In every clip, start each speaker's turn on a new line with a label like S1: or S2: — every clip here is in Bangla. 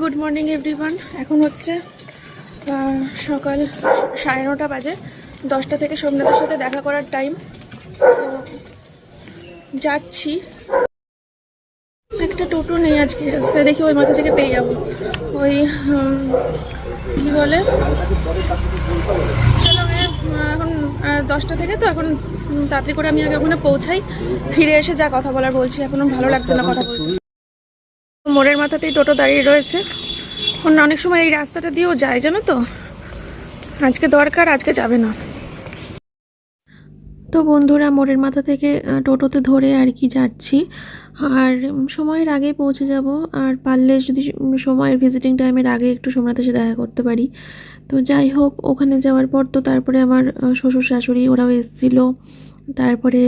S1: গুড মর্নিং এভরিওয়ান এখন হচ্ছে সকাল সাড়ে নটা বাজে। দশটা থেকে সোমনাথের সাথে দেখা করার টাইম যাচ্ছি। একটা টোটো নেই আজকে। রাস্তায় দেখি ওই মাথা থেকে পেয়ে যাব। ওই কি বলে? এখন দশটা থেকে তো এখন তাড়াতাড়ি করে আমি আগে ওখানে পৌঁছাই। ফিরে এসে যা কথা বলার বলছি। এখনও ভালো লাগছে না কথা বলতে। মোড়ের মাথাতেই টোটো দাঁড়িয়ে রয়েছে। অন্য অনেক সময় এই রাস্তাটা দিয়েও যায়, জানো তো? আজকে দরকার, আজকে যাবে না। তো বন্ধুরা, মোড়ের মাথা থেকে টোটোতে ধরে আর কি যাচ্ছি। আর সময়ের আগে পৌঁছে যাব। আর পারলে যদি সময়ের ভিজিটিং টাইমের আগে একটু সোমনাথ এসে দেখা করতে পারি। তো যাই হোক, ওখানে যাওয়ার পর তো তারপরে আমার শ্বশুর শাশুড়ি ওরাও এসেছিল। তারপরে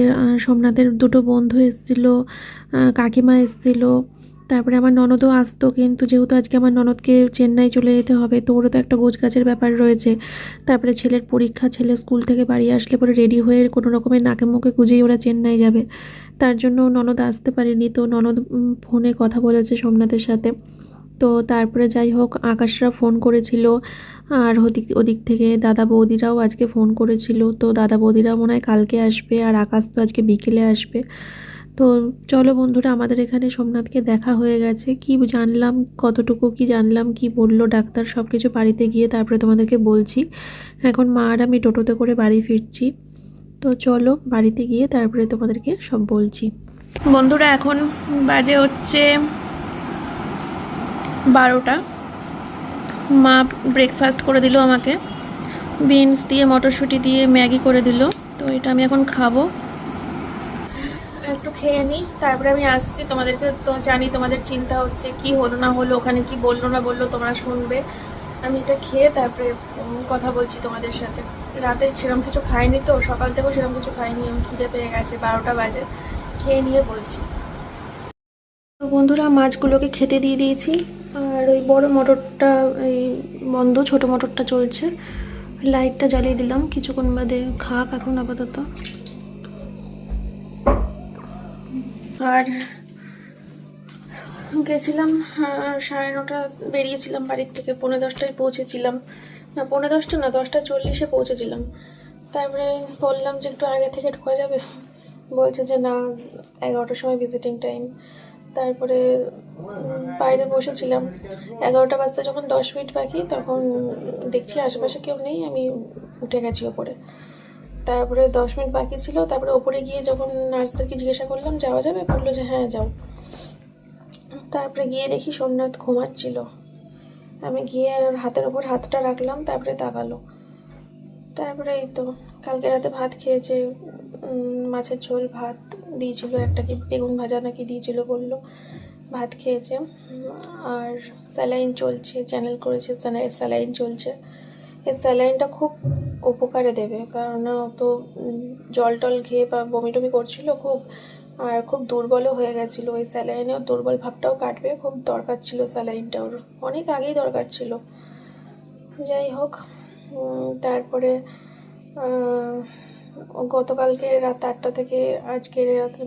S1: সোমনাথের দুটো বন্ধু এসেছিল কাকিমা এসেছিল। তারপরে আমার ননদও আসতো, কিন্তু যেহেতু আজকে আমার ননদকে চেন্নাই চলে যেতে হবে, তো ওরও তো একটা গোছগাছের ব্যাপার রয়েছে। তারপরে ছেলের পরীক্ষা, ছেলে স্কুল থেকে বাড়ি আসলে পরে রেডি হয়ে কোনো রকমের নাকে মুখে গুজেই ওরা চেন্নাই যাবে। তার জন্য ননদ আসতে পারেনি, তো ননদ ফোনে কথা বলেছে সোমনাথের সাথে। তো তারপরে যাই হোক, আকাশরা ফোন করেছিল, আর ওদিক ওদিক থেকে দাদা বৌদিরাও আজকে ফোন করেছিল। তো দাদা বৌদিরাও মনে হয় কালকে আসবে, আর আকাশ তো আজকে বিকেলে আসবে। তো চলো বন্ধুরা, আমাদের এখানে সোমনাথকে দেখা হয়ে গেছে। কি জানলাম, কতটুকু কি জানলাম, কি বলল ডাক্তার সব কিছু বাড়িতে গিয়ে তারপরে তোমাদেরকে বলছি। এখন মা আর আমি টোটোতে করে বাড়ি ফিরছি। তো চলো বাড়িতে গিয়ে তারপরে তোমাদেরকে সব বলছি। বন্ধুরা, এখন বাজে হচ্ছে বারোটা। মা ব্রেকফাস্ট করে দিল আমাকে। বিনস দিয়ে, মটরশুঁটি দিয়ে, ম্যাগি করে দিল। তো এটা আমি এখন খাব। একটু খেয়ে নিই তারপরে আমি আসছি। তোমাদেরকে তো জানি তোমাদের চিন্তা হচ্ছে কি হলো না হলো, ওখানে কি বলল না বলল তোমরা শুনবে। আমি এটা খেয়ে তারপরে কথা বলছি তোমাদের সাথে। রাতে সেরকম কিছু খাইনি তো, সকাল থেকেও সেরকম কিছু খাইনি, আমি খিদে পেয়ে গেছে, বারোটা বাজে। খেয়ে নিয়ে বলছি। তো বন্ধুরা, মাছগুলোকে খেতে দিয়ে দিয়েছি। আর ওই বড় মোটরটা, এই বন্ধ ছোট মোটরটা চলছে। লাইটটা জ্বালিয়ে দিলাম, কিছুক্ষণ বাদে খাক এখন আপাতত। আর গেছিলাম সাড়ে নটা বেরিয়েছিলাম বাড়ির থেকে, পৌনে দশটায় পৌঁছেছিলাম। না, পৌনে দশটা না, দশটা চল্লিশে পৌঁছেছিলাম। তারপরে বললাম যে একটু আগে থেকে ঢোকা যাবে। বলছে যে না, এগারোটার সময় ভিজিটিং টাইম তারপরে বাইরে বসেছিলাম। এগারোটা বাজতে যখন দশ মিনিট বাকি, তখন দেখছি আশেপাশে কেউ নেই, আমি উঠে গেছি ওপরে। তারপরে দশ মিনিট বাকি ছিল, তারপরে ওপরে গিয়ে যখন নার্সদেরকে জিজ্ঞাসা করলাম, যাওয়া যাবে? বলল যে হ্যাঁ যাও। তারপরে গিয়ে দেখি সোমনাথ ঘুমাচ্ছিল। আমি গিয়ে ওর হাতের ওপর হাতটা রাখলাম, তারপরে তাকালো। তারপরে এই তো, কালকে রাতে ভাত খেয়েছে মাছের ঝোল ভাত দিয়েছিল, একটা কি বেগুন ভাজা নাকি দিয়েছিল বলল, ভাত খেয়েছে। আর স্যালাইন চলছে চ্যানেল করেছে স্যালাইন চলছে। এই স্যালাইনটা খুব উপকারে দেবে। কারণ তো জল টল খেয়ে বা বমি টমি করছিল খুব, আর খুব দুর্বলও হয়ে গেছিল। ওই স্যালাইনে ওর দুর্বল ভাবটাও কাটবে, খুব দরকার ছিল স্যালাইনটা ওর। অনেক আগেই দরকার ছিল। যাই হোক তারপরে গতকালকে রাত আটটা থেকে আজকে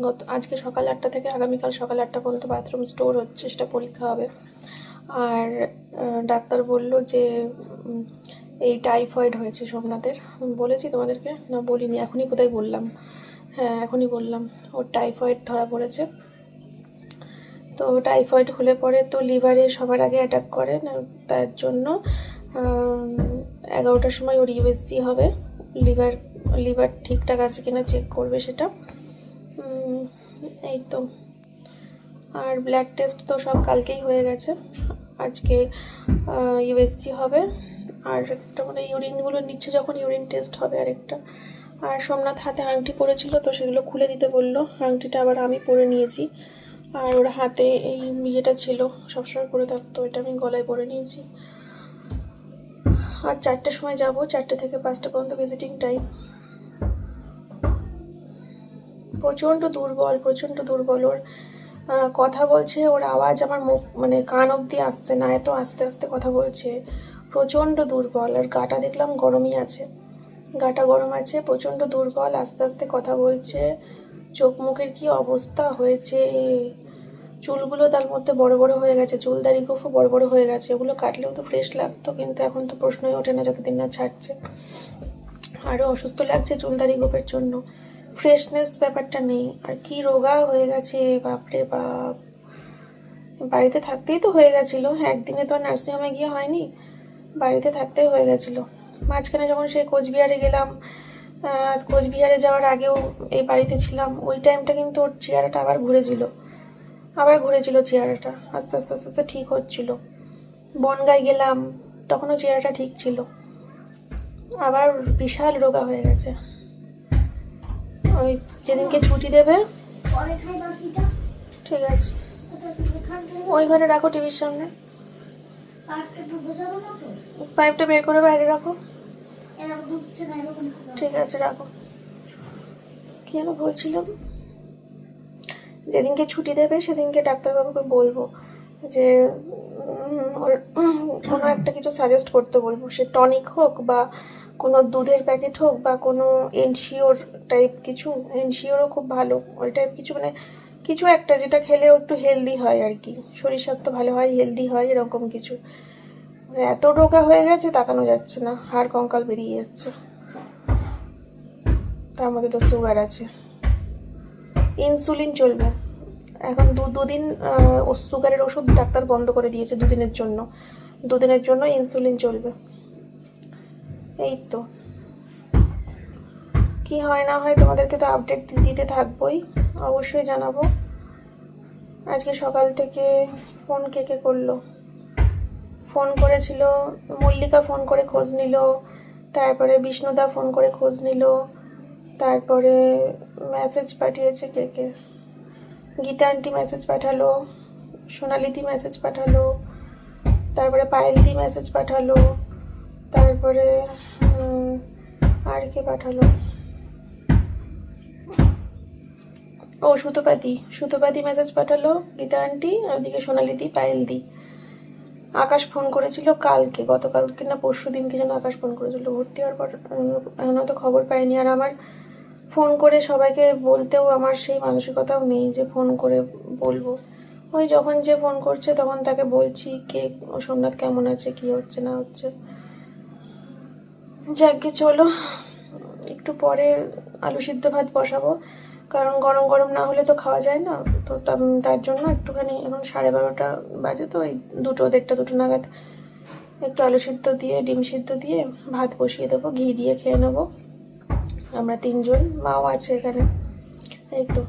S1: গত, আজকে সকাল আটটা থেকে আগামীকাল সকাল আটটা পর্যন্ত বাথরুম স্টোর হচ্ছে, সেটা পরীক্ষা হবে। আর ডাক্তার বলল যে এই টাইফয়েড হয়েছে সোমনাথের। বলেছি তোমাদেরকে? না, বলিনি, এখনই কোথায় বললাম? হ্যাঁ এখনই বললাম। ওর টাইফয়েড ধরা পড়েছে। তো টাইফয়েড হলে পরে তো লিভারে সবার আগে অ্যাটাক করে তার জন্য এগারোটার সময় ওর ইউএসজি হবে। লিভার লিভার ঠিকঠাক আছে কিনা চেক করবে সেটা। এই তো। আর ব্লাড টেস্ট তো সব কালকেই হয়ে গেছে। আজকে ইউএসজি হবে। আর একটা মানে ইউরিনগুলো নিচ্ছে যখন ইউরিন টেস্ট হবে আরেকটা। আর সোমনাথ হাতে আংটি পরেছিল, তো সেগুলো খুলে দিতে বলল। আংটিটা আবার আমি পরে নিয়েছি। আর ওর হাতে এই ইয়েটা ছিল, সবসময় পরে থাকতো, এটা আমি গলায় পরে নিয়েছি। আর চারটের সময় যাব, চারটে থেকে পাঁচটা পর্যন্ত ভিজিটিং টাইম প্রচণ্ড দুর্বল প্রচণ্ড দুর্বল। ওর কথা বলছে, ওর আওয়াজ আমার মুখ মানে কান অবধি আসছে না, এত আস্তে আস্তে কথা বলছে। প্রচণ্ড দুর্বল, আর গাটা দেখলাম গরমই আছে। গাটা গরম আছে, প্রচণ্ড দুর্বল, আস্তে আস্তে কথা বলছে চোখ মুখের কি অবস্থা হয়েছে? চুলগুলো তার মধ্যে বড় বড় হয়ে গেছে চুল চুলদারি গোফও বড় বড় হয়ে গেছে। ওগুলো কাটলেও তো ফ্রেশ লাগতো, কিন্তু এখন তো প্রশ্নই ওঠে না, যতদিন না ছাড়ছে। আরও অসুস্থ লাগছে চুল চুলদারি গোপের জন্য। ফ্রেশনেস ব্যাপারটা নেই, আর কি রোগা হয়ে গেছে, বাপরে বাপ। বাড়িতে থাকতেই তো হয়ে গেছিল, একদিনে তো আর নার্সিংহোমে গিয়ে হয়নি। বাড়িতে থাকতেই হয়ে গেছিল। মাঝখানে যখন সেই কোচবিহারে গেলাম কোচবিহারে যাওয়ার আগেও এই বাড়িতে ছিলাম ওই টাইমটা কিন্তু ওর চেহারাটা আবার ঘুরেছিল। আবার ঘুরেছিল চেহারাটা আস্তে আস্তে আস্তে আস্তে ঠিক হচ্ছিল। বনগায় গেলাম তখনও চেহারাটা ঠিক ছিল। আবার বিশাল রোগা হয়ে গেছে। ওই যেদিনকে ছুটি দেবে ঠিক আছে। ওই ঘরে রাখো টিভির সামনে। পাইপটা বের করে বাইরে রাখো। ঠিক আছে রাখো। কি যেন বলছিলাম? যেদিনকে ছুটি দেবে সেদিনকে ডাক্তারবাবুকে বলব যে ওর কোনো একটা কিছু সাজেস্ট করতে বলব। সে টনিক হোক বা কোনো দুধের প্যাকেট হোক বা কোনো এনশিওর টাইপ কিছু এনশিওরও খুব ভালো। ওই টাইপ কিছু মানে কিছু একটা যেটা খেলেও একটু হেলদি হয় আর কি। শরীর স্বাস্থ্য ভালো হয় হেলদি হয়, এরকম কিছু। মানে এত রোগা হয়ে গেছে, তাকানো যাচ্ছে না। হাড়, কঙ্কাল বেরিয়ে যাচ্ছে। তার মধ্যে তো সুগার আছে। ইনসুলিন চলবে। এখন দু, দুদিন সুগারের ওষুধ ডাক্তার বন্ধ করে দিয়েছে দুদিনের জন্য। দুদিনের জন্য ইনসুলিন চলবে। এই তো। কি হয় না হয় তোমাদেরকে তো আপডেট দিতে থাকবোই। অবশ্যই জানাব। আজকে সকাল থেকে ফোন কে কে করল? ফোন করেছিল, মল্লিকা ফোন করে খোঁজ নিল, তারপরে বিষ্ণুদা ফোন করে খোঁজ নিল, তারপরে মেসেজ পাঠিয়েছে কে কে? গীতা আন্টি মেসেজ পাঠালো, সোনালিদি মেসেজ পাঠালো, তারপরে পায়েলদি মেসেজ পাঠালো, তারপরে আর কে পাঠালো? ও সুতোপাতি সুতোপাতি মেসেজ পাঠালো গীতা আন্টি আর ওদিকে সোনালিদি পায়েলদি আকাশ ফোন করেছিল কালকে গতকালকে না পরশু দিনকে যেন আকাশ ফোন করেছিল ভর্তি হওয়ার পর উম, এখন হয়তো খবর পাইনি। আর আমার ফোন করে সবাইকে বলতেও আমার সেই মানসিকতাও নেই যে ফোন করে বলব। ওই যখন যে ফোন করছে তখন তাকে বলছি কে ও সোমনাথ কেমন আছে কি হচ্ছে না হচ্ছে। যাকে চলো। একটু পরে আলু সিদ্ধ ভাত বসাবো। কারণ গরম গরম না হলে তো খাওয়া যায় না। তো তার জন্য একটুখানি এখন সাড়ে বারোটা বাজে তো ওই দুটো, দেড়টা, দুটো নাগাদ একটু আলু সিদ্ধ দিয়ে, ডিম সিদ্ধ দিয়ে ভাত বসিয়ে দেবো, ঘি দিয়ে খেয়ে নেব। আমরা তিনজন, মাও আছে এখানে, এই তো।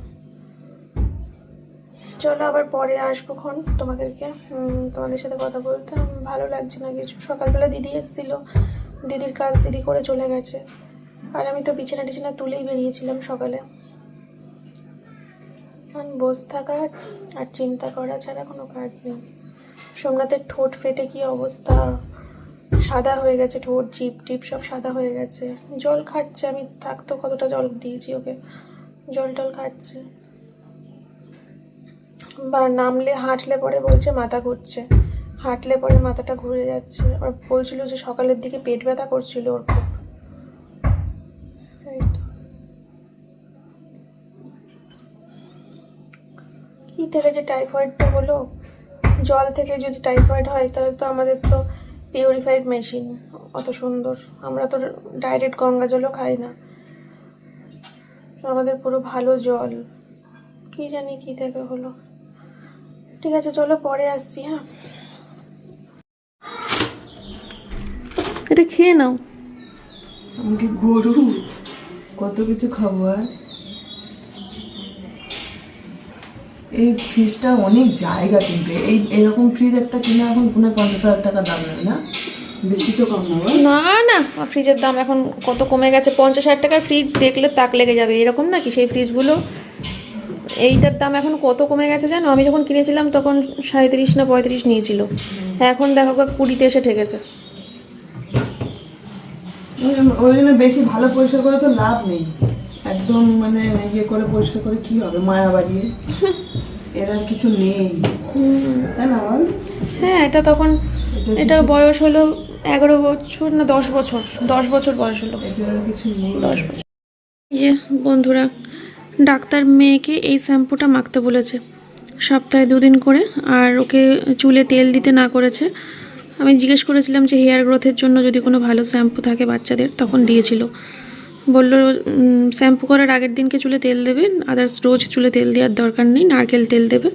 S1: চলো আবার পরে আসব খন তোমাদেরকে। তোমাদের সাথে কথা বলতে ভালো লাগছে না কিছু। সকালবেলা দিদি এসেছিল, দিদির কাজ দিদি করে চলে গেছে। আর আমি তো বিছানা টিছানা তুলেই বেরিয়েছিলাম সকালে। এখন বসে থাকা আর চিন্তা করা ছাড়া কোনো কাজ নেই। সোমনাথের ঠোঁট ফেটে কি অবস্থা? সাদা হয়ে গেছে ঠোঁট, জিপ টিপ সব সাদা হয়ে গেছে। জল খাচ্ছে, আমি থাকতো কতটা জল দিয়েছি ওকে। জল টল খাচ্ছে। বা নামলে হাঁটলে পরে বলছে মাথা ঘুরছে। হাঁটলে পরে মাথাটা ঘুরে যাচ্ছে। আর বলছিল যে সকালের দিকে পেট ব্যথা করছিল ওর খুব। কি থেকে যে টাইফয়েডটা হলো, জল থেকে যদি টাইফয়েড হয়, তাহলে তো আমাদের তো পিউরিফাইড মেশিন, অত সুন্দর। আমরা তো ডাইরেক্ট গঙ্গা জলও খাই না। আমাদের পুরো ভালো জল। কি জানি কি থেকে হলো। ঠিক আছে, চলো পরে আসছি হ্যাঁ। এটা খেয়ে নাও।
S2: আমি গরু? কত কিছু খাব আর? এই ফ্রিজটা অনেক জায়গা কিন্তু। এই এরকম ফ্রিজ একটা কিনে এখন পুনে পঞ্চাশ হাজার টাকা দাম নেবে না? বেশি তো কম না
S1: না না ফ্রিজের দাম এখন কত কমে গেছে? পঞ্চাশ হাজার টাকার ফ্রিজ দেখলে তাক লেগে যাবে। এরকম নাকি সেই ফ্রিজগুলো? এইটার দাম এখন কত কমে গেছে জানো? আমি যখন কিনেছিলাম তখন সাঁত্রিশ না পঁয়ত্রিশ নিয়েছিল। এখন দেখো কুড়িতে এসে ঠেকেছে।
S2: ওই জন্য বেশি ভালো পরিষ্কার করে তো লাভ নেই। একদম মানে ইয়ে করে পরিষ্কার করে কি হবে মায়া বাড়িয়ে? এর কিছু নেই। তাই না বল?
S1: হ্যাঁ এটা তখন এটা বয়স হলো এগারো বছর না দশ বছর? দশ বছর বয়স হলো।
S2: কিছু নেই।
S1: দশ বছর। এই যে বন্ধুরা ডাক্তার মেয়েকে এই শ্যাম্পুটা মাখতে বলেছে। সপ্তাহে দুদিন করে আর ওকে চুলে তেল দিতে না করেছে। আমি জিজ্ঞেস করেছিলাম যে হেয়ার গ্রোথের জন্য যদি কোনো ভালো শ্যাম্পু থাকে বাচ্চাদের তখন দিয়েছিল। বলল শ্যাম্পু করার আগের দিনকে চুলে তেল দেবে আদার্স রোজ চুলে তেল দেওয়ার দরকার নেই, নারকেল তেল দেবে,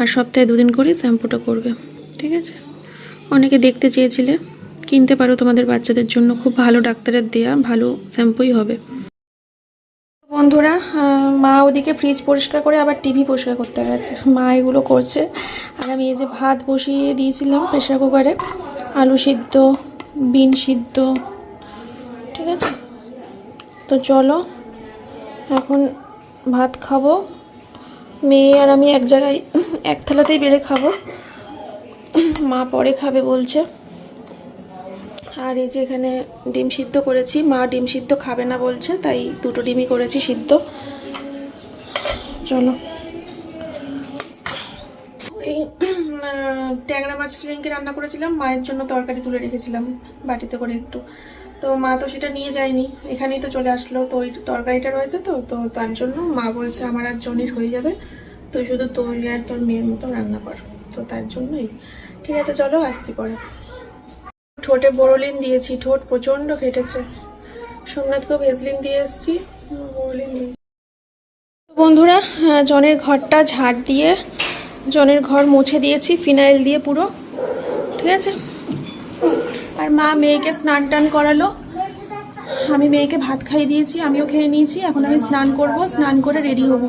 S1: আর সপ্তাহে দুদিন করে শ্যাম্পুটা করবে, ঠিক আছে? অনেকে দেখতে চেয়েছিলে, কিনতে পারো তোমাদের বাচ্চাদের জন্য, খুব ভালো ডাক্তারের দেয়া, ভালো শ্যাম্পুই হবে। বন্ধুরা মা ওদিকে ফ্রিজ পরিষ্কার করে আবার টিভি পরিষ্কার করতে গেছে। মা এগুলো করছে, আর আমি এই যে ভাত বসিয়ে দিয়েছিলাম প্রেশার কুকারে আলু সিদ্ধ, বিন সিদ্ধ, ঠিক আছে? তো চলো এখন ভাত খাব। মেয়ে আর আমি এক জায়গায় এক থালাতেই বেড়ে খাব। মা পরে খাবে বলছে। আর এই যে এখানে ডিম সিদ্ধ করেছি মা ডিম সিদ্ধ খাবে না বলছে তাই দুটো ডিমই করেছি সিদ্ধ। চলো। আহ, ট্যাংরা মাছ রিঙ্কে রান্না করেছিলাম মায়ের জন্য তরকারি তুলে রেখেছিলাম বাটিতে করে একটু। তো মা তো সেটা নিয়ে যায়নি। এখানেই তো চলে আসলো। তো ওই তরকারিটা রয়েছে তো তো তার জন্য মা বলছে আমার আর জনির হয়ে যাবে। তুই শুধু তোর আর তোর মেয়ের মতো রান্না কর। তো তার জন্যই। ঠিক আছে, চলো আসছি পরে। ঠোঁটে বোরোলিন দিয়েছি। ঠোঁট প্রচণ্ড ফেটেছে। সোমনাথকেও ভেজলিন দিয়ে এসেছি। বোরোলিন দিয়ে। বন্ধুরা জনের ঘরটা ঝাড় দিয়ে, জনের ঘর মুছে দিয়েছি। ফিনাইল দিয়ে পুরো। ঠিক আছে? আর মা মেয়েকে স্নান টান করালো। আমি মেয়েকে ভাত খাইয়ে দিয়েছি, আমিও খেয়ে নিয়েছি। এখন আমি স্নান করব, স্নান করে রেডি হব।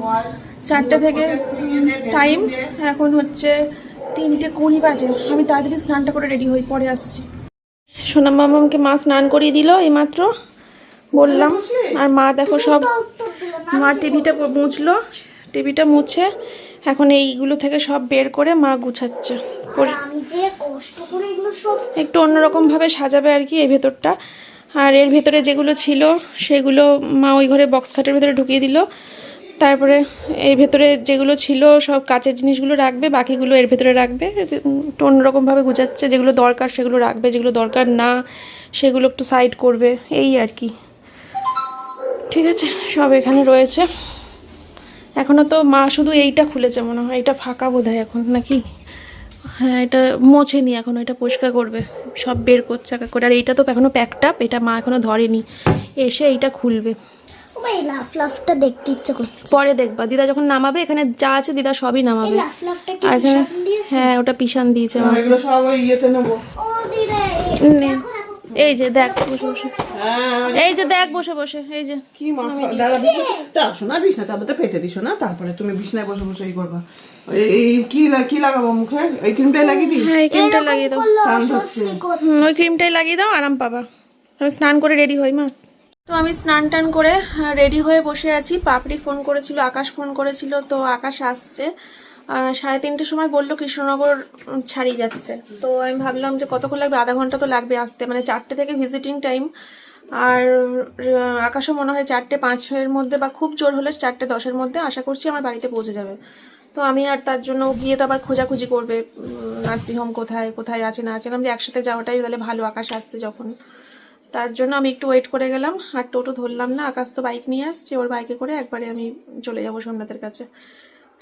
S1: চারটে থেকে টাইম, এখন হচ্ছে তিনটে কুড়ি বাজে। আমি তাড়াতাড়ি স্নানটা করে রেডি হই, পরে আসছি। সোনাম মামাকে মা স্নান করিয়ে দিল এইমাত্র। বললাম, আর মা দেখো সব, মা টিভিটা মুছলো, টিভিটা মুছে এখন এইগুলো থেকে সব বের করে মা গুছাচ্ছে। একটু অন্যরকমভাবে সাজাবে আর কি এই ভেতরটা। আর এর ভেতরে যেগুলো ছিল সেগুলো মা ওই ঘরে বক্স খাটের ভেতরে ঢুকিয়ে দিল। তারপরে এই ভেতরে যেগুলো ছিল সব কাচের জিনিসগুলো রাখবে বাকিগুলো এর ভেতরে রাখবে। একটু অন্যরকমভাবে গুছাচ্ছে যেগুলো দরকার সেগুলো রাখবে যেগুলো দরকার না সেগুলো একটু সাইড করবে এই আর কি। ঠিক আছে সব এখানে রয়েছে। এখনও তো মা শুধু এইটা খুলেছে মনে হয় এটা ফাঁকা বোধ হয় এখন নাকি? হ্যাঁ এটা মোছেনি এখন এটা পরিষ্কার করবে সব বের করছে একা করে। আর এইটা তো এখনও প্যাকড আপ এটা মা এখনও ধরেনি এসে এইটা খুলবে।
S3: ও লাফ লাফটা দেখতে ইচ্ছে করছে।
S1: পরে দেখবা দিদা যখন নামাবে এখানে যা আছে দিদা সবই নামাবে।
S3: লাফ লাফটা কি
S1: হ্যাঁ ওটা পিসান দিয়েছে
S2: এগুলো সব ওই ইয়েতে নেব।
S3: ও দিদা এই-
S1: যে দেখ বসে বসে।
S2: হ্যাঁ
S1: এই যে দেখ বসে বসে এই যে।
S2: কি দাদা শোনা বিছনা চাদরটা পেতে দিস না তারপরে তুমি বিছনায় বসে বসে এই করবা। এই কি কি লাগাবো মুখে? এই ক্রিমটাই লাগিয়ে দিই?
S1: হ্যাঁ এই ক্রিমটা লাগিয়ে দাও। ওই ক্রিমটাই লাগিয়ে দাও আরাম পাবা। আমি স্নান করে রেডি হই মা। তো আমি স্নান টান করে রেডি হয়ে বসে আছি। পাপড়ি ফোন করেছিল আকাশ ফোন করেছিল তো আকাশ আসছে। সাড়ে তিনটের সময় বলল কৃষ্ণনগর ছাড়িয়ে যাচ্ছে। তো আমি ভাবলাম যে কতক্ষণ লাগবে? আধা ঘণ্টা তো লাগবে আসতে। মানে চারটে থেকে ভিজিটিং টাইম আর আকাশও মনে হয় চারটে পাঁচের মধ্যে বা খুব জোর হলে চারটে দশের মধ্যে আশা করছি আমার বাড়িতে পৌঁছে যাবে। তো আমি আর তার জন্য গিয়ে তো আবার খোঁজাখুঁজি করবে নার্সিংহোম কোথায় কোথায় আছে, না আছে। আমি একসাথে যাওয়াটাই তাহলে ভালো, আকাশ আসছে যখন। তার জন্য আমি একটু ওয়েট করে গেলাম। আর টোটো ধরলাম না, আকাশ তো বাইক নিয়ে আসছে। ওর বাইকে করে একবারে আমি চলে যাব সোমনাথের কাছে।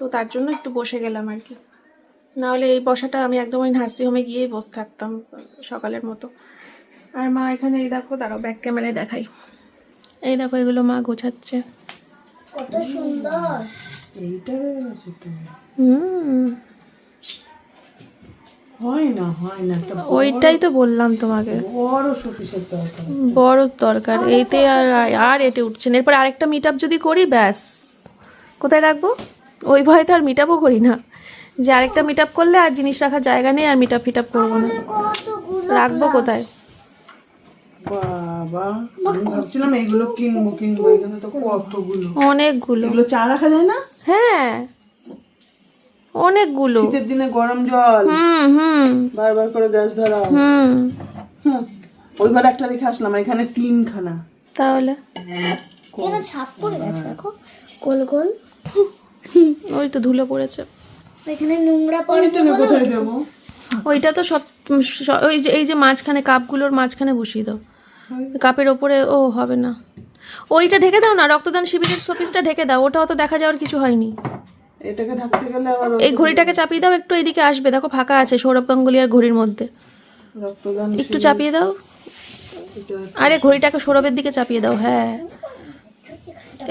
S1: তো তার জন্য একটু বসে গেলাম আর কি। নাহলে এই বসাটা আমি একদম ওই নার্সিংহোমে গিয়েই বসে থাকতাম সকালের মতো। আর মা এখানে এই দেখো দাঁড়াও ব্যাক ক্যামেরায় দেখাই। এই দেখো এগুলো মা গোছাচ্ছে।
S3: কত সুন্দর।
S2: এইটা
S1: হুম।
S2: হয় না হয় না
S1: ওইটাই তো বললাম তোমাকে।
S2: বড় শোপিসের দরকার।
S1: বড় দরকার। এইতে আর আর এটে উঠছে না। এরপর আরেকটা মিট যদি করি ব্যাস। কোথায় রাখব? ওই ভয়ে তো আর মিট করি না। যে আরেকটা মিট করলে আর জিনিস রাখার জায়গা নেই আর মিট আপ ফিট আপ করব না। রাখব কোথায়?
S2: বাবা ভাবছিলাম এইগুলো কিনবো কিনবো এখানে তো কতগুলো।
S1: অনেকগুলো।
S2: এগুলো চা রাখা যায় না?
S1: হ্যাঁ। অনেকগুলো।
S2: শীতের দিনে গরম জল।
S1: হুম হুম।
S2: বারবার করে গ্যাস ধরা
S1: হুম।
S2: হুম। ওই ঘরে একটা রেখে আসলাম এখানে তিনখানা।
S1: তাহলে?
S3: এখানে ছাপ পড়ে গেছে দেখো। গোল গোল।
S1: ওই তো ধুলো পড়েছে।
S3: এখানে নোংরা পড়ে
S2: কোথায় দেবো?
S1: ওইটা তো সব ওই যে এই যে মাঝখানে কাপগুলোর মাঝখানে বসিয়ে দাও। কাপের ওপরে ও হবে না। ওইটা ঢেকে দাও না রক্তদান শিবিরের শোপিসটা ঢেকে দাও ওটা অত দেখা যাওয়ার কিছু হয়নি।
S2: এটাকে ঢাকতে গেলে আবার
S1: এই ঘড়িটাকে চাপিয়ে দাও একটু এদিকে আসবে দেখো ফাঁকা আছে সৌরভ গাঙ্গুলি আর ঘড়ির মধ্যে। একটু চাপিয়ে দাও। আরে ঘড়িটাকে সৌরভের দিকে চাপিয়ে দাও হ্যাঁ।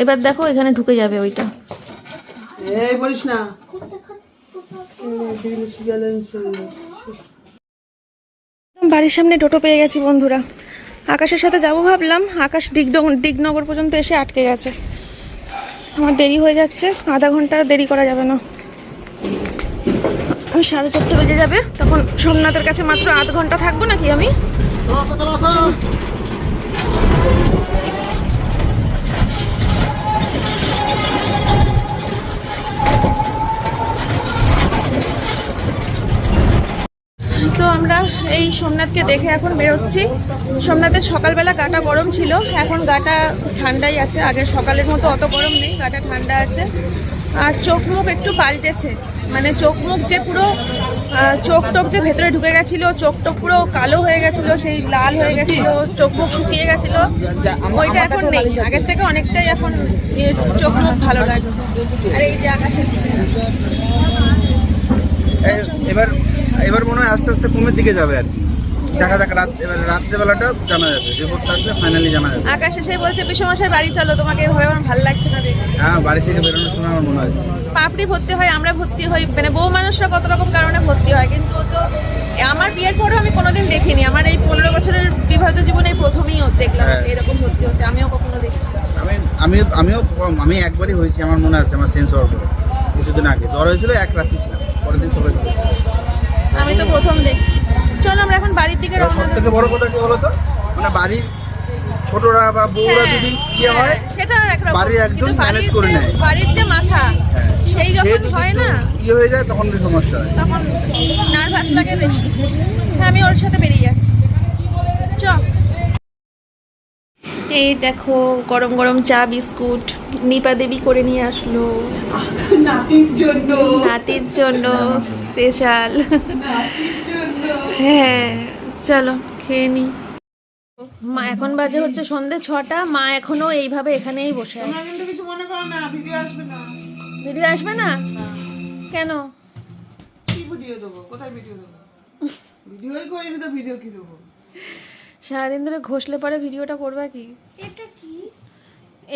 S1: এবার দেখো এখানে ঢুকে যাবে ওইটা।
S2: এই বলিস না।
S1: বাড়ির সামনে টোটো পেয়ে গেছি বন্ধুরা। আকাশের সাথে যাব ভাবলাম, আকাশ ডিগনগর পর্যন্ত এসে আটকে গেছে। আমার দেরি হয়ে যাচ্ছে, আধা ঘণ্টা দেরি করা যাবে না। ওই সাড়ে চারটে বেজে যাবে, তখন সোমনাথের কাছে মাত্র আধ ঘণ্টা থাকব নাকি আমি? আমরা এই সোমনাথকে দেখে এখন বেরোচ্ছি। সোমনাথের সকালবেলা গাটা গরম ছিল, এখন গাটা ঠান্ডাই আছে। আগের সকালের মতো অত গরম নেই, গাটা ঠান্ডা আছে। আর চোখ মুখ একটু পাল্টেছে মানে চোখ মুখ যে পুরো চোখ টোক যে ভেতরে ঢুকে গেছিল, চোখ টোক পুরো কালো হয়ে গেছিল, সেই লাল হয়ে গেছিল, চোখ মুখ শুকিয়ে গেছিল। ওইটা এখন নেই, আগের থেকে অনেকটাই এখন চোখ মুখ ভালো লাগছে। আর এই যে আকাশ
S4: এবার এবার মনে হয় আস্তে আস্তে কমের দিকে যাবে আর কি। দেখা যাক রাত এবার রাত্রেবেলাটা জানা যাবে রিপোর্টটা আসলে ফাইনালি জানা যাবে।
S1: আকাশ এসে বলছে পিসমশাই বাড়ি চলো তোমাকে এভাবে আমার ভালো লাগছে না দেখে।
S4: হ্যাঁ বাড়ি থেকে বেরোনোর সময় আমার মনে হয়।
S1: পাপড়ি ভর্তি হয় আমরা ভর্তি হই। মানে বউ মানুষরা কত রকম কারণে ভর্তি হয় কিন্তু তো আমার বিয়ের পরেও আমি কোনোদিন দেখিনি। আমার এই পনেরো বছরের বিবাহিত জীবনে প্রথমেই দেখলাম
S4: হ্যাঁ।
S1: এরকম ভর্তি হতে। আমিও কখনো দেখিনি।
S4: আমি আমি আমিও আমি একবারই হয়েছি আমার মনে আছে আমার সেন্স হওয়ার পরে। কিছুদিন আগে। জ্বর হয়েছিল এক রাত্রি ছিলাম। পরের দিন সবাই
S1: আমি তো প্রথম দেখছি। চলো আমরা এখন বাড়ির দিকে
S4: সব
S1: দেব
S4: থেকে বড় কথা কি বলতো? মানে বাড়ির ছোটরা বা বউরা
S1: হ্যাঁ,
S4: যদি ইয়ে হয়
S1: হ্যাঁ, সেটা একরকম।
S4: বাড়ির একজন
S1: ম্যানেজ
S4: করে নেয়।
S1: বাড়ির যে মাথা
S4: হ্যাঁ।
S1: সেই যখন হয় না
S4: ইয়ে হয়ে যায় তখন সমস্যা হয়।
S1: তখন নার্ভাস লাগে বেশি। হ্যাঁ আমি ওর সাথে বেরিয়ে যাচ্ছি। চ। এই দেখো গরম গরম চা বিস্কুট নিপা দেবী করে নিয়ে আসলো।
S2: নাতির জন্য।
S1: নাতির জন্য স্পেশাল হ্যাঁ চলো খেয়ে নি। মা এখন বাজে হচ্ছে সন্ধে ছটা। মা এখনও এইভাবে এখানেই বসে আছে।
S2: কিছু মনে করো না ভিডিও আসবে না।
S1: ভিডিও আসবে না। কেন?
S2: কি ভিডিও দেবো? কোথায় ভিডিও দেবো? ভিডিওই করিনি তো ভিডিও কি দেবো?
S1: সারাদিন ধরে ঘষলে পরে ভিডিওটা করবা কি?
S3: এটা কি?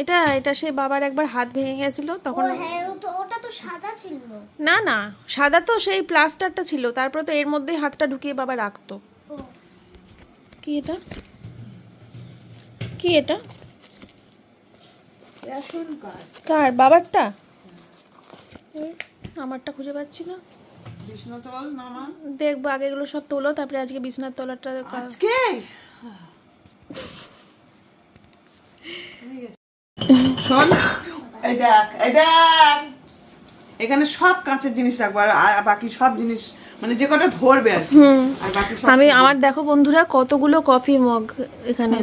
S1: এটা এটা সে বাবার একবার হাত ভেঙে গেছিল তখন
S3: হ্যাঁ ও তো ওটা তো সাদা ছিল।
S1: না না সাদা তো সেই প্লাস্টারটা ছিল তারপর তো এর মধ্যেই হাতটা ঢুকিয়ে বাবা রাখতো। কি এটা? কি এটা?
S2: Ration card.
S1: কার বাবারটা? আমারটা খুঁজে পাচ্ছি না।
S2: বিষ্ণুতল নামা
S1: দেখব আগে এগুলো সব তোলো তারপরে আজকে বিছনার তলাটা
S2: আজকে? শোন এই দেখ এই দেখ। এখানে সব কাঁচের জিনিস রাখব আর বাকি সব জিনিস মানে যে কটা ধরবে আর
S1: আমি আমার দেখো বন্ধুরা কতগুলো কফি মগ এখানে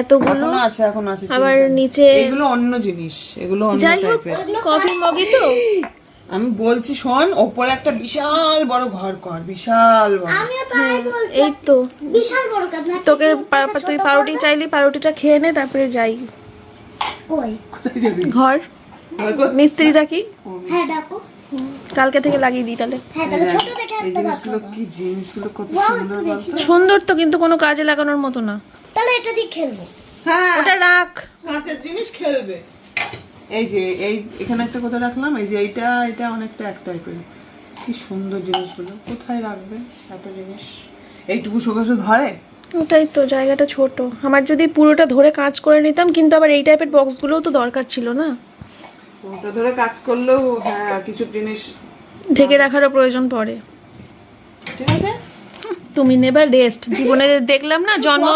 S1: এতগুলো?
S2: আছে এখন আছে
S1: আবার নিচে
S2: এগুলো অন্য জিনিস এগুলো অন্য টাইপের
S1: কফি মগই তো।
S2: আমি বলছি শোন ওপরে একটা বিশাল বড় ঘর কর বিশাল বড়।
S3: আমিও তাই বলছি।
S1: এই তো।
S3: বিশাল বড় কাজ
S1: তোকে পা- পা- তুই পাউরুটি চাইলি পাউরুটিটা খেয়ে নে তারপরে যাই।
S3: কই?
S2: কোথায় যাবি?
S1: ঘর। মিস্ত্রি ডাকি।
S3: হ্যাঁ ডাকো।
S1: কালকে থেকে লাগিয়ে দিই তাহলে।
S3: হ্যাঁ তাহলে ছোট দেখে
S2: এই
S3: একটা বাদ
S2: জিনিসগুলো কি জিনিসগুলো কত
S3: ওয়াও,
S2: সুন্দর
S1: সুন্দর তো কিন্তু কোনো কাজে লাগানোর মতো না।
S3: তাহলে এটা দিয়ে খেলব।
S2: হ্যাঁ।
S1: ওটা রাখ।
S2: কাঁচের জিনিস খেলবে। এই যে এই এখানে একটা কথা রাখলাম এই যে এইটা এটা অনেকটা এক টাইপের কি সুন্দর জিনিসগুলো। কোথায় রাখবে এত জিনিস? এইটুকু শোকাশো ধরে?
S1: ওটাই তো জায়গাটা ছোট। আমার যদি পুরোটা ধরে কাজ করে নিতাম কিন্তু আবার এই টাইপের বক্সগুলোও তো দরকার ছিল না।
S2: ওটা ধরে কাজ করলেও হ্যাঁ কিছু জিনিস
S1: ঢেকে রাখারও প্রয়োজন পড়ে।
S2: ঠিক আছে?
S1: তুমি নেবার রেস্ট জীবনে দেখলাম না জন্ম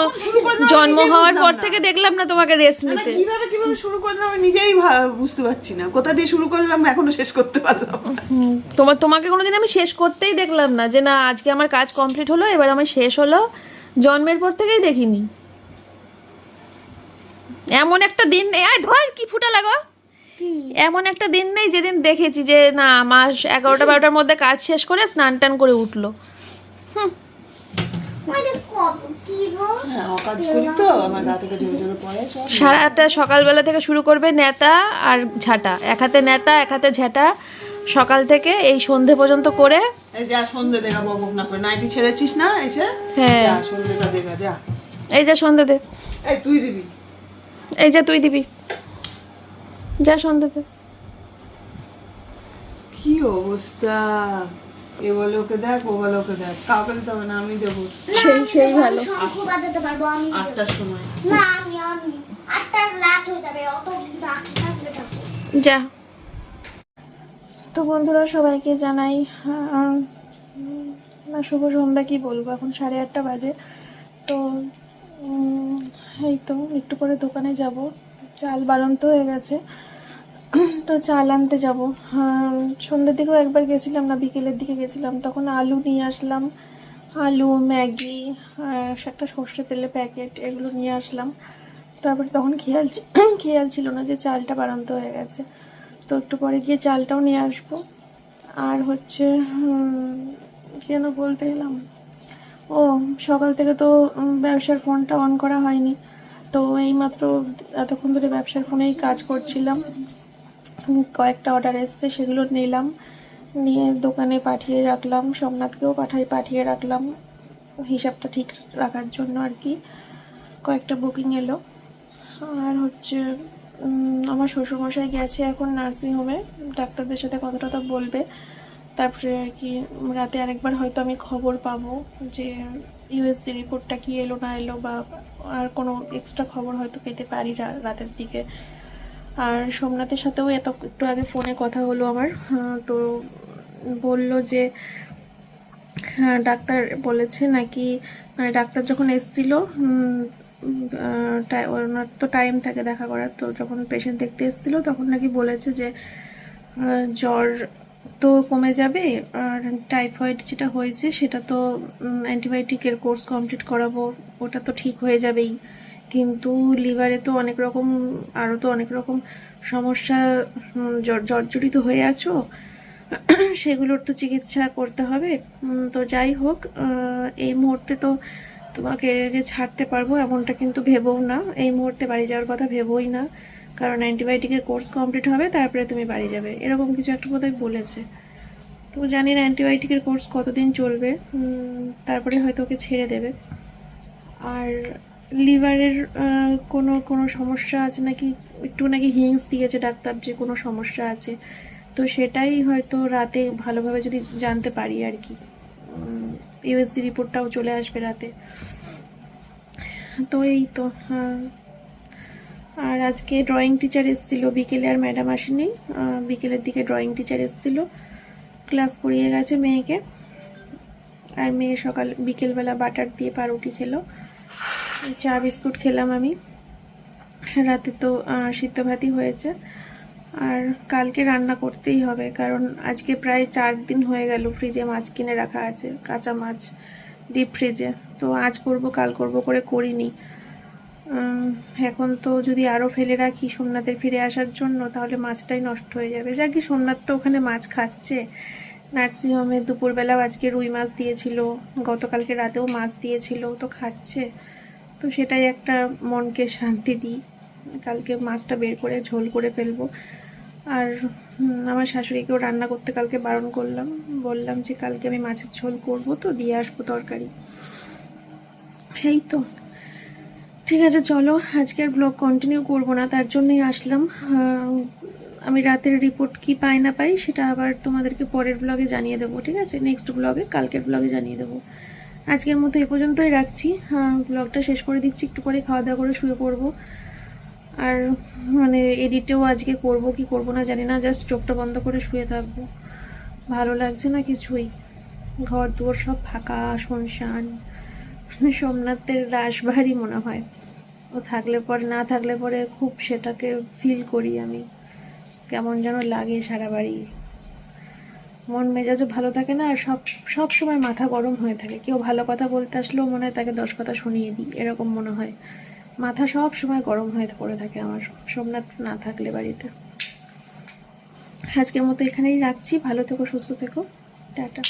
S1: জন্ম হওয়ার পর থেকে দেখলাম না তোমাকে রেস্ট নিতে।
S2: কীভাবে কীভাবে শুরু করলাম আমি নিজেই বুঝতে পারছি না। কোথা দিয়ে শুরু করলাম এখনও শেষ করতে পারলাম
S1: তোমার তোমাকে কোনোদিন আমি শেষ করতেই দেখলাম না যে না আজকে আমার কাজ কমপ্লিট হলো এবার আমার শেষ হলো। জন্মের পর থেকেই দেখিনি। এমন একটা দিন নেই আয় ধর কি ফুটা লাগো। এমন একটা দিন নেই যেদিন দেখেছি যে না মাস এগারোটা বারোটার মধ্যে কাজ শেষ করে স্নান টান করে উঠল।
S3: ওইটা
S1: সারাটা সকালবেলা থেকে শুরু করবে নেতা আর ঝাঁটা। এক হাতে নেতা এক হাতে ঝাঁটা। সকাল থেকে এই সন্ধে পর্যন্ত করে
S2: এই যা সন্ধে দেখা বক বক না করে। নাইটি ছেড়েছিস না এসে?
S1: হ্যাঁ।
S2: যা সন্ধেটা দেখা যা।
S1: এই যে সন্ধে দে।
S2: এই তুই দিবি।
S1: এই যে তুই দিবি। যা সন্ধে দে।
S2: কি অবস্থা? এ বলে ওকে দেখ ও বলে ওকে দেখ। কাউকে দিতে হবে না আমি দেবো।
S1: সেই সেই ভালো।
S3: শঙ্খ বাজাতে পারব আমি
S2: আটটার সময়।
S3: না আমি আমি। আটটা রাত হয়ে যাবে অত বাকি থাকবে থাকব
S1: যা। তো বন্ধুরা সবাইকে জানাই আহ, না শুভ সন্ধ্যা কি বলব? এখন সাড়ে আটটা বাজে। তো উম, এই তো একটু পরে দোকানে যাব। চাল বাড়ন্ত হয়ে গেছে। তো চাল আনতে যাব। সন্ধ্যের দিকেও একবার গেছিলাম না, বিকেলের দিকে গেছিলাম, তখন আলু নিয়ে আসলাম। আলু, ম্যাগি একটা সর্ষে তেলের প্যাকেট এগুলো নিয়ে আসলাম। তারপরে তখন খেয়াল খেয়াল ছিল না যে চালটা বাড়ন্ত হয়ে গেছে। তো একটু পরে গিয়ে চালটাও নিয়ে আসব। আর হচ্ছে কেন বলতে গেলাম ও, সকাল থেকে তো ব্যবসার ফোনটা অন করা হয়নি। তো এইমাত্র এতক্ষণ ধরে ব্যবসার ফোনেই কাজ করছিলাম। কয়েকটা অর্ডার এসছে, সেগুলো নিলাম। নিয়ে দোকানে পাঠিয়ে রাখলাম, সোমনাথকেও পাঠাই, পাঠিয়ে রাখলাম। হিসাবটা ঠিক রাখার জন্য আর কি। কয়েকটা বুকিং এলো। আর হচ্ছে আমার শ্বশুরমশাই গেছে এখন নার্সিংহোমে ডাক্তারদের সাথে কথা টথা বলবে। তারপরে আর কি, রাতে আরেকবার হয়তো আমি খবর পাবো যে ইউএসসি রিপোর্টটা কি এলো না এলো বা আর কোনো এক্সট্রা খবর হয়তো পেতে পারি রাতের দিকে। আর সোমনাথের সাথেও এত, একটু আগে ফোনে কথা হলো আমার তো বলল যে হ্যাঁ ডাক্তার বলেছে নাকি মানে ডাক্তার যখন এসছিল ওনার তো টাইম থাকে দেখা করার, তো যখন পেশেন্ট দেখতে এসছিল, তখন নাকি বলেছে যে জ্বর তো কমে যাবে, আর টাইফয়েড যেটা হয়েছে সেটা তো অ্যান্টিবায়োটিকের কোর্স কমপ্লিট করাবো, ওটা তো ঠিক হয়ে যাবেই। কিন্তু লিভারে তো অনেক রকম আরও তো অনেক রকম সমস্যা জর্জরিত হয়ে আছো, সেগুলোর তো চিকিৎসা করতে হবে। তো যাই হোক এই মুহূর্তে তো তোমাকে যে ছাড়তে পারব এমনটা কিন্তু ভেবোও না। এই মুহূর্তে বাড়ি যাওয়ার কথা ভেবোই না, কারণ অ্যান্টিবায়োটিকের কোর্স কমপ্লিট হবে, তারপরে তুমি বাড়ি যাবে। এরকম কিছু একটা বোধহয় বলেছে। তো জানি না অ্যান্টিবায়োটিকের কোর্স কতদিন চলবে তারপরে হয়তো ওকে ছেড়ে দেবে। আর লিভারের কোনো কোনো সমস্যা আছে নাকি? একটু নাকি হিংস দিয়েছে ডাক্তার যে কোনো সমস্যা আছে। তো সেটাই হয়তো রাতে ভালোভাবে যদি জানতে পারি আর কি। ইউএসডি রিপোর্টটাও চলে আসবে রাতে। তো এই তো হ্যাঁ। আর আজকে ড্রয়িং টিচার এসেছিল, বিকেলে আর ম্যাডাম আসেনি। বিকেলের দিকে ড্রয়িং টিচার এসেছিল। ক্লাস করিয়ে গেছে মেয়েকে। আর মেয়ে সকাল, বিকেলবেলা বাটার দিয়ে পাউরুটি খেলো। চা বিস্কুট খেলাম আমি। রাতে তো সিদ্ধ ভাতই হয়েছে। আর কালকে রান্না করতেই হবে, কারণ আজকে প্রায় চার দিন হয়ে গেল ফ্রিজে মাছ কিনে রাখা আছে, কাঁচা মাছ ডিপ ফ্রিজে। তো আজ করব, কাল করব করে করিনি। এখন তো যদি আরও ফেলে রাখি সোমনাথের ফিরে আসার জন্য, তাহলে মাছটাই নষ্ট হয়ে যাবে। যা কি সোমনাথ তো ওখানে মাছ খাচ্ছে। নার্সিংহোমে দুপুরবেলাও আজকে রুই মাছ দিয়েছিল, গতকালকে রাতেও মাছ দিয়েছিল তো খাচ্ছে। তো সেটাই একটা মনকে শান্তি দিই। কালকে মাছটা বের করে ঝোল করে ফেলব। আর আমার শাশুড়িকেও রান্না করতে কালকে বারণ করলাম। বললাম যে কালকে আমি মাছের ঝোল করব তো, দিয়ে আসব তরকারি। এই তো। ঠিক আছে, চলো। আজকে আর ব্লগ কন্টিনিউ করব না, তার জন্যই আসলাম। আমি রাতের রিপোর্ট কি পাই না পাই, সেটা আবার তোমাদেরকে পরের ব্লগে জানিয়ে দেবো, ঠিক আছে? নেক্সট ব্লগে কালকের ব্লগে জানিয়ে দেবো। আজকের মতো এ পর্যন্তই রাখছি। ব্লগটা শেষ করে দিচ্ছি, একটু পরে খাওয়া দাওয়া করে শুয়ে পড়ব আর মানে এডিটেও আজকে করব, কি করব না জানি না জাস্ট চোখটা বন্ধ করে শুয়ে থাকব। ভালো লাগছে না কিছুই। ঘর দুয়ার সব ফাঁকা শুনশান সোমনাথের রাস ভারী মনে হয়। ও থাকলে পরে, না থাকলে পরে খুব সেটাকে ফিল করি আমি। কেমন যেন লাগে সারা বাড়ি। মন মেজাজও ভালো থাকে না, আর সব সব সময় মাথা গরম হয়ে থাকে। কেউ ভালো কথা বলতে আসলেও মনে হয় তাকে দশ কথা শুনিয়ে দিই, এরকম মনে হয়। মাথা সব সময় গরম হয়ে পড়ে থাকে আমার, সোমনাথ না থাকলে বাড়িতে। আজকের মতো এখানেই রাখছি, ভালো থেকো, সুস্থ থেকো। টাটা।